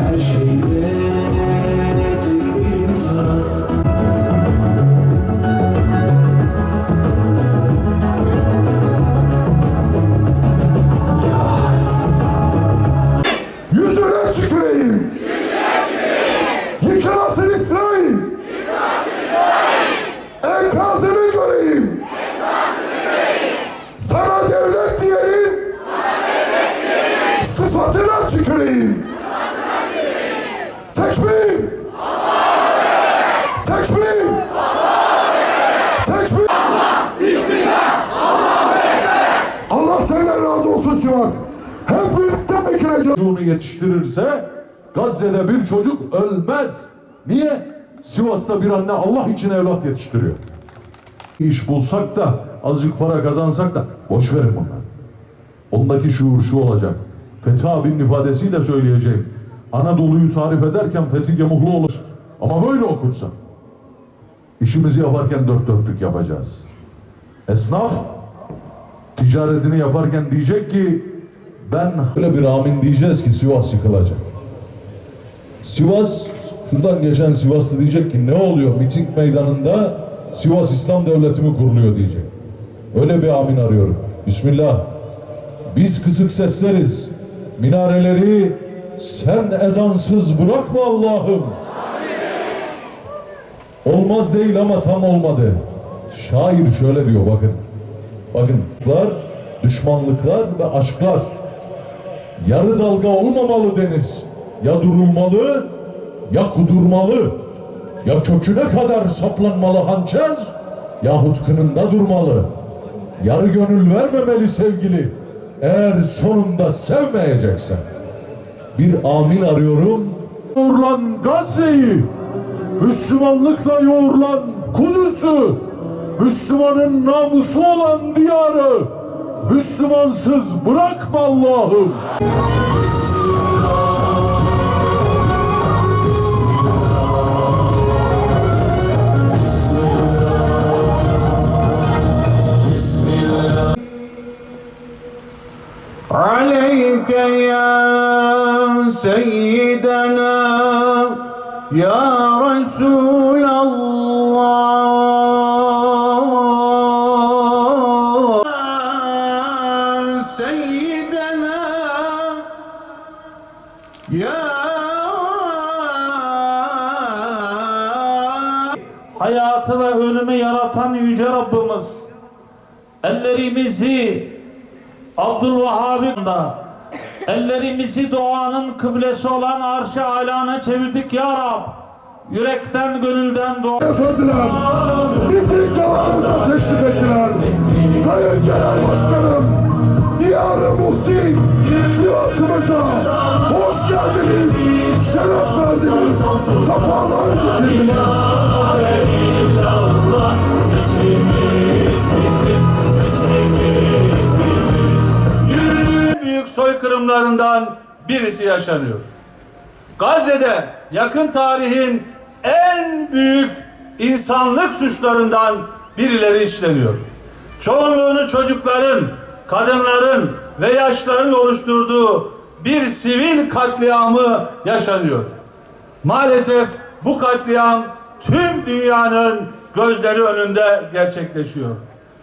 her Sivas. Hep birlikte ekileceğiz. çocuğunu yetiştirirse Gazze'de bir çocuk ölmez. Niye? Sivas'ta bir anne Allah için evlat yetiştiriyor. İş bulsak da azıcık para kazansak da boş verin bunları. Ondaki şuur şu olacak. Fethi abinin ifadesiyle söyleyeceğim. Anadolu'yu tarif ederken Fethi Gemuhlu olur. Ama böyle okursan. İşimizi yaparken dört dörtlük yapacağız. Esnaf ticaretini yaparken diyecek ki ben öyle bir amin diyeceğiz ki Sivas yıkılacak. Sivas, şuradan geçen Sivaslı diyecek ki ne oluyor miting meydanında Sivas İslam Devleti mi kuruluyor diyecek. Öyle bir amin arıyorum. Bismillah. Biz kısık sesleriz. Minareleri sen ezansız bırakma Allah'ım. Olmaz değil ama tam olmadı. Şair şöyle diyor bakın. Bakın düşmanlıklar ve aşklar. Yarı dalga olmamalı deniz. Ya durulmalı ya kudurmalı. Ya köküne kadar saplanmalı hançer yahut kınında durmalı. Yarı gönül vermemeli sevgili. Eğer sonunda sevmeyeceksen. Bir amin arıyorum. Yoğrulan Gazze'yi, Müslümanlıkla yoğrulan Kudüs'ü, Müslümanın namusu olan diyarı, Müslümansız bırakma Allah'ım. Yüce Rabbimiz ellerimizi Abdülvahhab'ın ellerimizi doğanın kıblesi olan arş-ı alana çevirdik ya Rab. Yürekten gönülden dua. Efendiler, miting alanımıza teşrif ettiler. Sayın Genel Başkanım, Diyar-ı Muhsin, Sivas'ımıza hoş geldiniz, şeref verdiniz, sefalar getirdiniz. Soykırımlarından birisi yaşanıyor. Gazze'de yakın tarihin en büyük insanlık suçlarından birileri işleniyor. Çoğunluğunu çocukların, kadınların ve yaşların oluşturduğu bir sivil katliamı yaşanıyor. Maalesef bu katliam tüm dünyanın gözleri önünde gerçekleşiyor.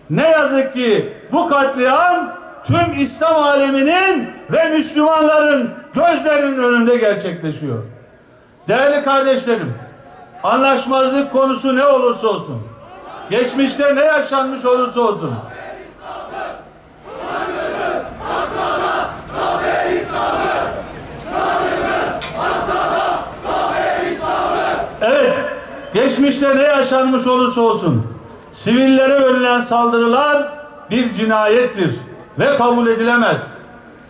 Ne yazık ki bu katliam tüm İslam aleminin ve Müslümanların gözlerinin önünde gerçekleşiyor. Değerli kardeşlerim, anlaşmazlık konusu ne olursa olsun, geçmişte ne yaşanmış olursa olsun, Evet, geçmişte ne yaşanmış olursa olsun, sivillere verilen saldırılar bir cinayettir ve kabul edilemez.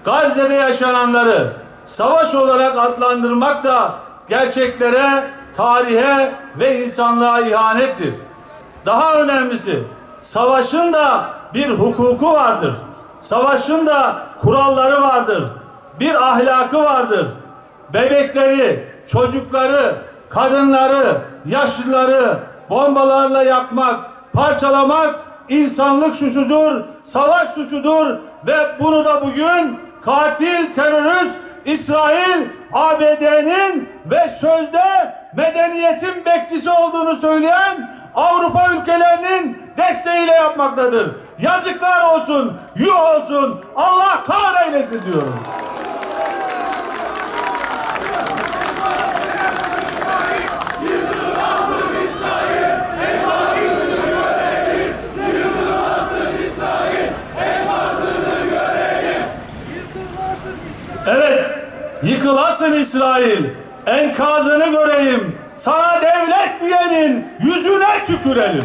Gazze'de yaşananları savaş olarak adlandırmak da gerçeklere, tarihe ve insanlığa ihanettir. Daha önemlisi, savaşın da bir hukuku vardır. Savaşın da kuralları vardır. Bir ahlakı vardır. Bebekleri, çocukları, kadınları, yaşlıları bombalarla yakmak, parçalamak insanlık suçudur, savaş suçudur ve bunu da bugün katil terörist İsrail ABD'nin ve sözde medeniyetin bekçisi olduğunu söyleyen Avrupa ülkelerinin desteğiyle yapmaktadır. Yazıklar olsun, yuh olsun, Allah kahreylesin diyorum. Yıkılasın İsrail, enkazını göreyim, sana devlet diyenin yüzüne tükürelim.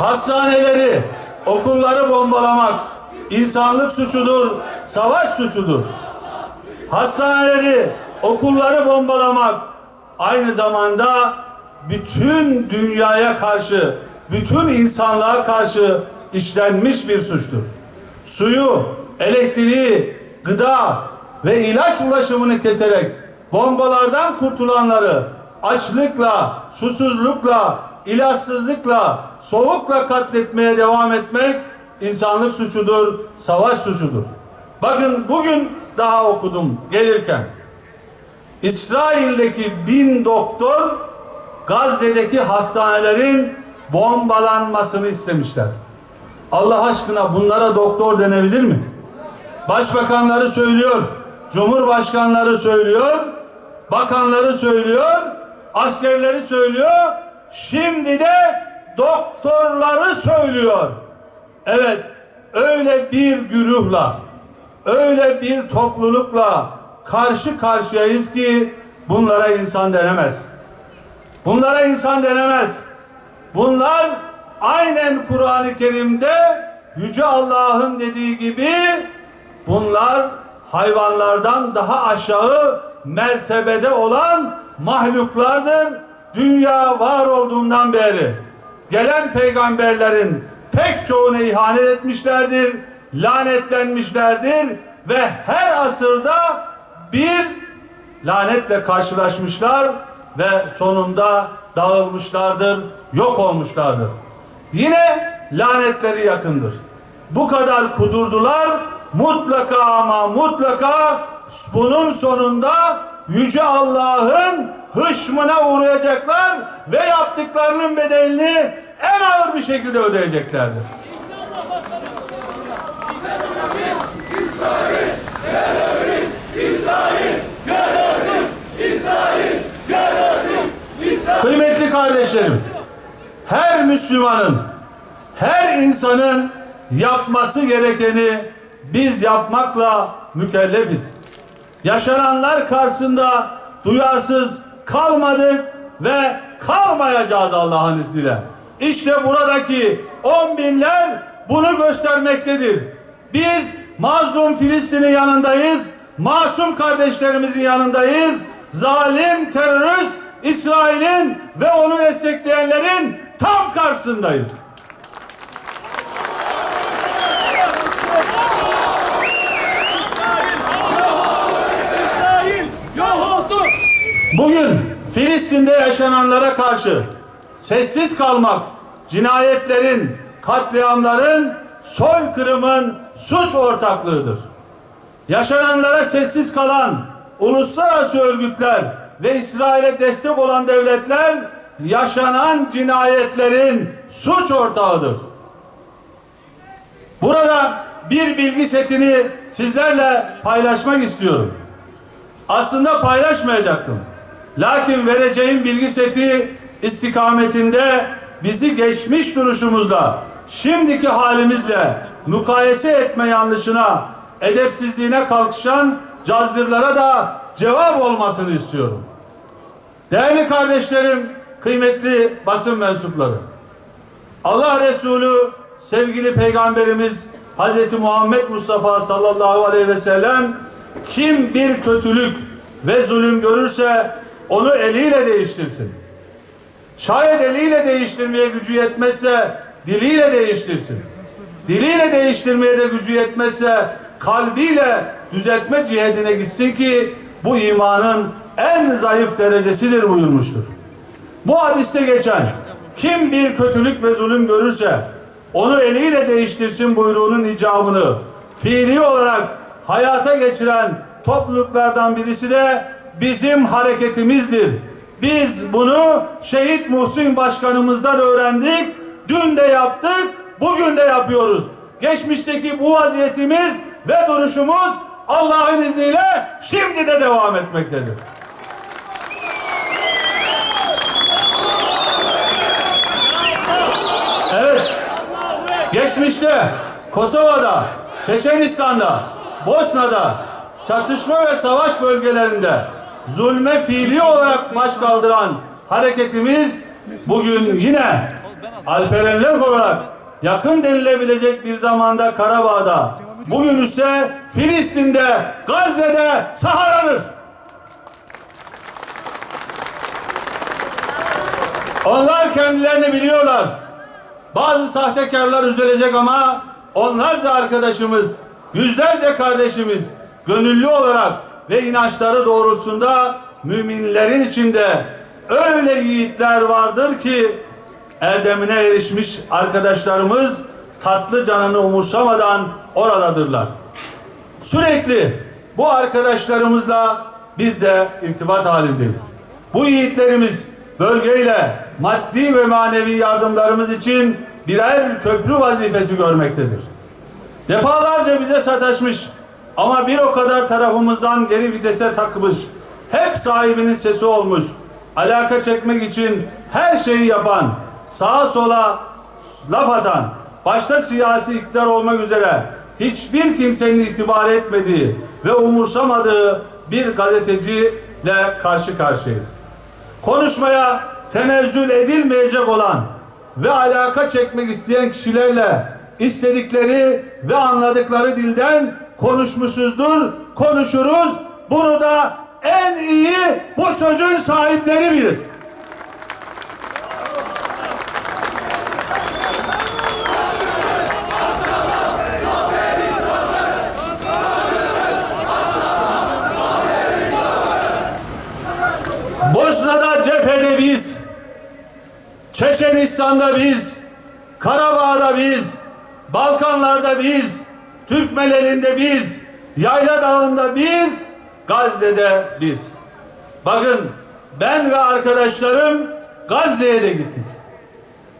Hastaneleri, okulları bombalamak insanlık suçudur, savaş suçudur. Hastaneleri, okulları bombalamak aynı zamanda bütün dünyaya karşı, bütün insanlığa karşı işlenmiş bir suçtur. Suyu, elektriği, gıda ve ilaç ulaşımını keserek bombalardan kurtulanları açlıkla, susuzlukla, ilaçsızlıkla, soğukla katletmeye devam etmek insanlık suçudur, savaş suçudur. Bakın bugün daha okudum gelirken. İsrail'deki bin doktor Gazze'deki hastanelerin bombalanmasını istemişler. Allah aşkına bunlara doktor denebilir mi? Başbakanları söylüyor, cumhurbaşkanları söylüyor, bakanları söylüyor, askerleri söylüyor, şimdi de doktorları söylüyor. Evet, öyle bir güruhla, öyle bir toplulukla karşı karşıyayız ki bunlara insan denemez. Bunlara insan denemez. Bunlar aynen Kur'an-ı Kerim'de Yüce Allah'ın dediği gibi bunlar hayvanlardan daha aşağı mertebede olan mahluklardır. Dünya var olduğundan beri gelen peygamberlerin pek çoğuna ihanet etmişlerdir, lanetlenmişlerdir ve her asırda bir lanetle karşılaşmışlar ve sonunda dağılmışlardır, yok olmuşlardır. Yine lanetleri yakındır. Bu kadar kudurdular, mutlaka ama mutlaka bunun sonunda Yüce Allah'ın hışmına uğrayacaklar ve yaptıklarının bedelini en ağır bir şekilde ödeyeceklerdir. Kıymetli kardeşlerim, her Müslümanın, her insanın yapması gerekeni biz yapmakla mükellefiz. Yaşananlar karşısında duyarsız kalmadık ve kalmayacağız Allah'ın izniyle. İşte buradaki on binler bunu göstermektedir. Biz mazlum Filistin'in yanındayız, masum kardeşlerimizin yanındayız, zalim terörist İsrail'in ve onu destekleyenlerin tam karşısındayız. Bugün Filistin'de yaşananlara karşı sessiz kalmak, cinayetlerin, katliamların, soykırımın suç ortaklığıdır. Yaşananlara sessiz kalan uluslararası örgütler ve İsrail'e destek olan devletler yaşanan cinayetlerin suç ortağıdır. Burada bir bilgi setini sizlerle paylaşmak istiyorum. Aslında paylaşmayacaktım. Lakin vereceğim bilgi seti istikametinde bizi geçmiş duruşumuzla, şimdiki halimizle mukayese etme yanlışına, edepsizliğine kalkışan cazgırlara da cevap olmasını istiyorum. Değerli kardeşlerim, kıymetli basın mensupları. Allah Resulü sevgili peygamberimiz Hazreti Muhammed Mustafa sallallahu aleyhi ve sellem kim bir kötülük ve zulüm görürse onu eliyle değiştirsin. Şayet eliyle değiştirmeye gücü yetmezse diliyle değiştirsin. Diliyle değiştirmeye de gücü yetmezse kalbiyle düzeltme cihetine gitsin ki bu imanın en zayıf derecesidir buyurmuştur. Bu hadiste geçen kim bir kötülük ve zulüm görürse onu eliyle değiştirsin buyruğunun icabını fiili olarak hayata geçiren topluluklardan birisi de bizim hareketimizdir. Biz bunu Şehit Muhsin Başkanımızdan öğrendik. Dün de yaptık, bugün de yapıyoruz. Geçmişteki bu vaziyetimiz ve duruşumuz Allah'ın izniyle şimdi de devam etmektedir. Evet. Geçmişte Kosova'da, Çeçenistan'da, Bosna'da çatışma ve savaş bölgelerinde zulme fiili olarak baş kaldıran hareketimiz bugün yine Alperenler olarak yakın denilebilecek bir zamanda Karabağ'da, bugün ise Filistin'de, Gazze'de, Sahara'dır. Onlar kendilerini biliyorlar. Bazı sahtekarlar üzülecek ama onlarca arkadaşımız, yüzlerce kardeşimiz gönüllü olarak ve inançları doğrultusunda müminlerin içinde öyle yiğitler vardır ki erdemine erişmiş arkadaşlarımız tatlı canını umursamadan oradadırlar. Sürekli bu arkadaşlarımızla biz de irtibat halindeyiz. Bu yiğitlerimiz bölgeyle maddi ve manevi yardımlarımız için birer köprü vazifesi görmektedir. Defalarca bize sataşmış ama bir o kadar tarafımızdan geri vitese takmış, hep sahibinin sesi olmuş, alaka çekmek için her şeyi yapan, sağa sola laf atan, başta siyasi iktidar olmak üzere hiçbir kimsenin itibar etmediği ve umursamadığı bir gazeteciyle karşı karşıyayız. Konuşmaya tenezzül edilmeyecek olan ve alaka çekmek isteyen kişilerle istedikleri ve anladıkları dilden konuşmuşuzdur, konuşuruz. Bunu da en iyi bu sözün sahipleri bilir. Bosna'da cephede biz, Çeçenistan'da biz, Karabağ'da biz, Balkanlarda biz, Türkmenelinde biz, Yayla Dağı'nda biz, Gazze'de biz. Bakın ben ve arkadaşlarım Gazze'ye de gittik.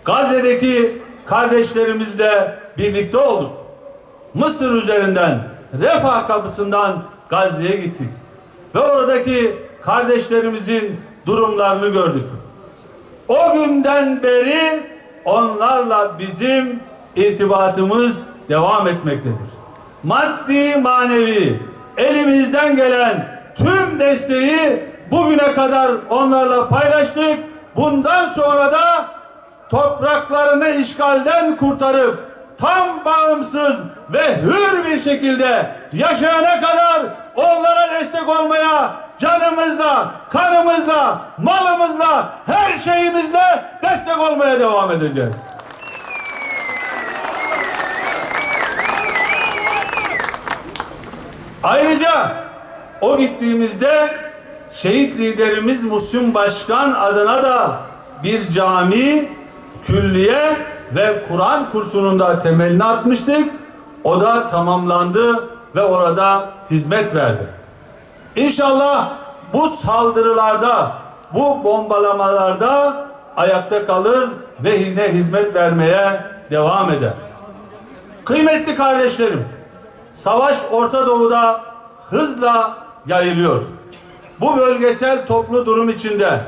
Gazze'deki kardeşlerimizle birlikte olduk. Mısır üzerinden Refah kapısından Gazze'ye gittik. Ve oradaki kardeşlerimizin durumlarını gördük. O günden beri onlarla bizim irtibatımız devam etmektedir. Maddi manevi elimizden gelen tüm desteği bugüne kadar onlarla paylaştık. Bundan sonra da topraklarını işgalden kurtarıp tam bağımsız ve hür bir şekilde yaşayana kadar onlara destek olmaya canımızla, kanımızla, malımızla, her şeyimizle destek olmaya devam edeceğiz. Ayrıca o gittiğimizde şehit liderimiz Muhsin Başkan adına da bir cami, külliye ve Kur'an kursunun da temelini atmıştık. O da tamamlandı ve orada hizmet verdi. İnşallah bu saldırılarda, bu bombalamalarda ayakta kalır ve yine hizmet vermeye devam eder. Kıymetli kardeşlerim, savaş Orta Doğu'da hızla yayılıyor. Bu bölgesel toplu durum içinde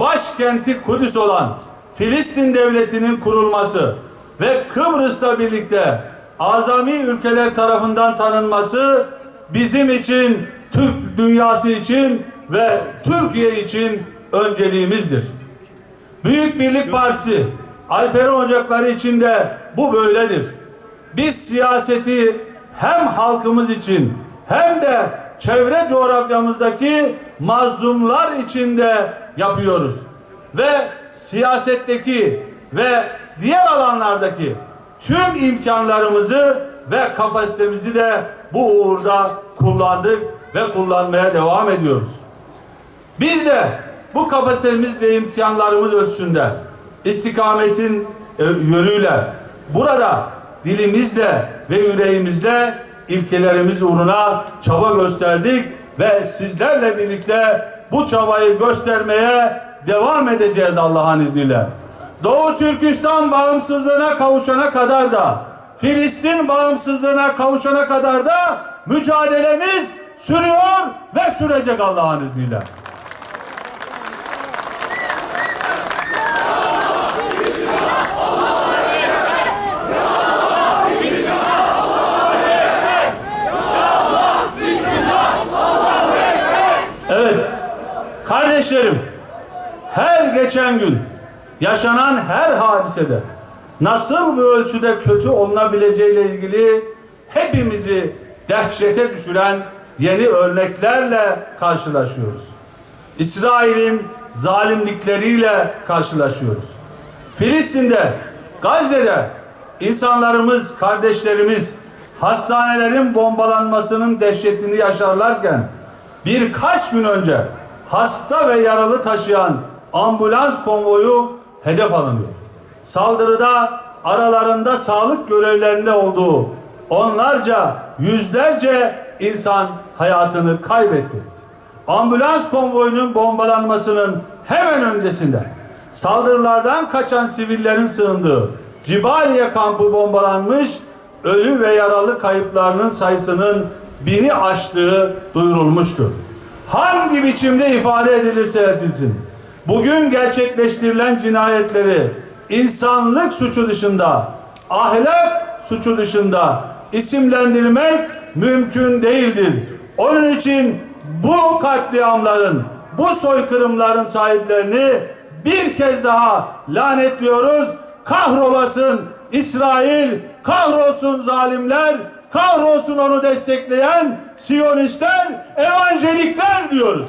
başkenti Kudüs olan Filistin devletinin kurulması ve Kıbrıs'la birlikte azami ülkeler tarafından tanınması bizim için, Türk dünyası için ve Türkiye için önceliğimizdir. Büyük Birlik Partisi, Alperen Ocakları içinde bu böyledir. Biz siyaseti hem halkımız için hem de çevre coğrafyamızdaki mazlumlar içinde yapıyoruz. Ve siyasetteki ve diğer alanlardaki tüm imkanlarımızı ve kapasitemizi de bu uğurda kullandık ve kullanmaya devam ediyoruz. Biz de bu kapasitemiz ve imkanlarımız ölçüsünde istikametin e, yönüyle burada dilimizle ve yüreğimizle ilkelerimiz uğruna çaba gösterdik ve sizlerle birlikte bu çabayı göstermeye devam edeceğiz Allah'ın izniyle. Doğu Türkistan bağımsızlığına kavuşana kadar da Filistin bağımsızlığına kavuşana kadar da mücadelemiz sürüyor ve sürecek Allah'ın izniyle. Evet, kardeşlerim, her geçen gün yaşanan her hadisede nasıl bir ölçüde kötü olunabileceğiyle ilgili hepimizi dehşete düşüren yeni örneklerle karşılaşıyoruz. İsrail'in zalimlikleriyle karşılaşıyoruz. Filistin'de, Gazze'de insanlarımız, kardeşlerimiz hastanelerin bombalanmasının dehşetini yaşarlarken birkaç gün önce hasta ve yaralı taşıyan ambulans konvoyu hedef alınıyor. Saldırıda aralarında sağlık görevlerinde olduğu onlarca, yüzlerce insan hayatını kaybetti. Ambulans konvoyunun bombalanmasının hemen öncesinde saldırılardan kaçan sivillerin sığındığı Cibaliye kampı bombalanmış, ölü ve yaralı kayıplarının sayısının bini aştığı duyurulmuştur. Hangi biçimde ifade edilirse edilsin, bugün gerçekleştirilen cinayetleri insanlık suçu dışında, ahlak suçu dışında isimlendirmek mümkün değildir. Onun için bu katliamların, bu soykırımların sahiplerini bir kez daha lanetliyoruz. Kahrolasın İsrail, kahrolsun zalimler, kahrolsun onu destekleyen Siyonistler, evangelikler diyoruz.